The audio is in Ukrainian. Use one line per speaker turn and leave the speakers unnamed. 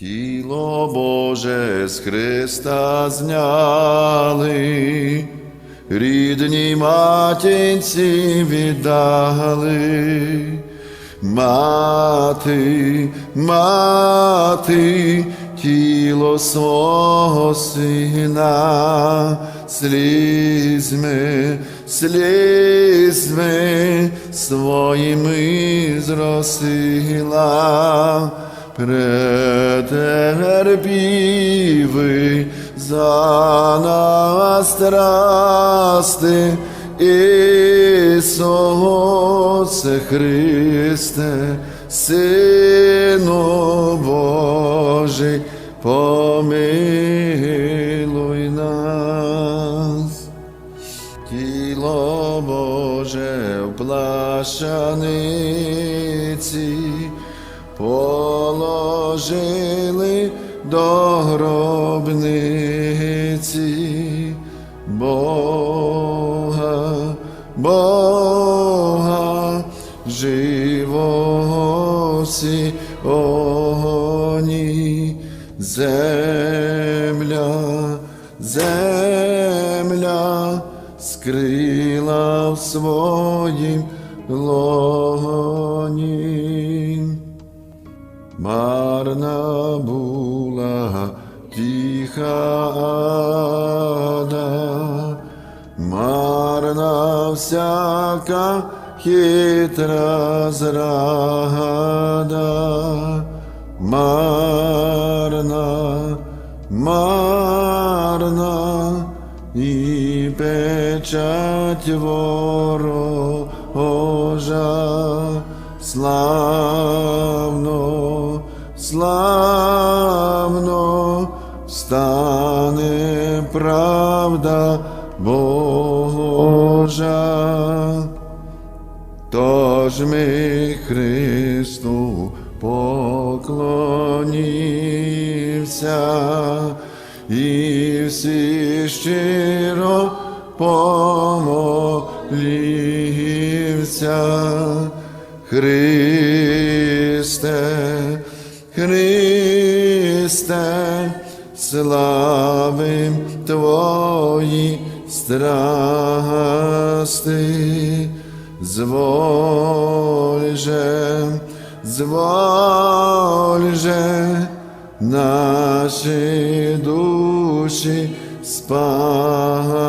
Тіло Боже з Христа зняли, рідній матінці віддали. Мати, мати, тіло свого сина, слізьми, слізьми своїми зросила. Претерпіви за нас страсти, Ісусе Христе, Сину Божий, помилуй нас. Тіло Боже в плащаниці положили до гробниці Бога, Бога, живого всі огоні, земля, земля скрила в своїм лоні. Марна була тиха ада, марна всяка хитра зрада, марна, марна і печать ворожа, славно, славно стане правда Божа. Тож ми Христу поклонімся і всі щиро помолімся. Христе, Христе, славим Твої страсти, зволь же, зволь же, наші душі спасти.